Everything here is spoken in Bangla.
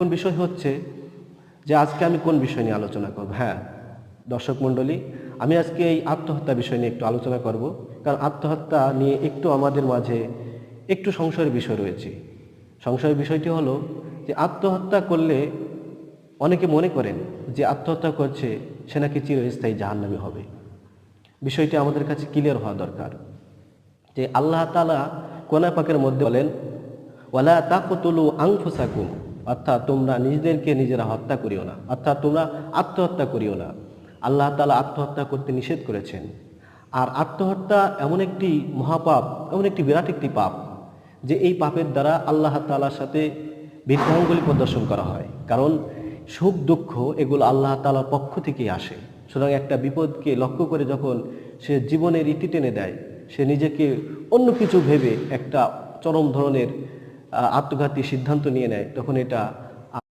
কোন বিষয় হচ্ছে যে আজকে আমি কোন বিষয় নিয়ে আলোচনা করব? হ্যাঁ দর্শক মণ্ডলী, আমি আজকে এই আত্মহত্যা বিষয় নিয়ে একটু আলোচনা করব। কারণ আত্মহত্যা নিয়ে একটু আমাদের মাঝে একটু সংশয়ের বিষয় রয়েছে। সংশয়ের বিষয়টি হলো যে আত্মহত্যা করলে অনেকে মনে করেন যে আত্মহত্যা করছে, সে নাকি চিরস্থায়ী জাহান্নামি হবে। বিষয়টি আমাদের কাছে ক্লিয়ার হওয়া দরকার। যে আল্লাহ তালা কোনা পাকের মধ্যে বলেন, ওয়ালা তাকতুলু আংফুসাকুম অর্থাৎ তোমরা নিজেদেরকে নিজেরা হত্যা করিও না। অর্থাৎ তোমরা আত্মহত্যা করিও না। আল্লাহ তালা আত্মহত্যা করতে নিষেধ করেছেন। আর আত্মহত্যা এমন একটি মহাপাপ, এমন একটি বিরাট একটি পাপ, যে এই পাপের দ্বারা আল্লাহ তালার সাথে বৃদ্ধাঙ্গুলি প্রদর্শন করা হয়। কারণ সুখ, দুঃখ এগুলো আল্লাহ তালার পক্ষ থেকেই আসে। সুতরাং একটা বিপদকে লক্ষ্য করে যখন সে জীবনের ইতি টেনে দেয়, সে নিজেকে অন্য কিছু ভেবে একটা চরম ধরনের আত্মঘাতী সিদ্ধান্ত নিয়ে নেয় তখন এটা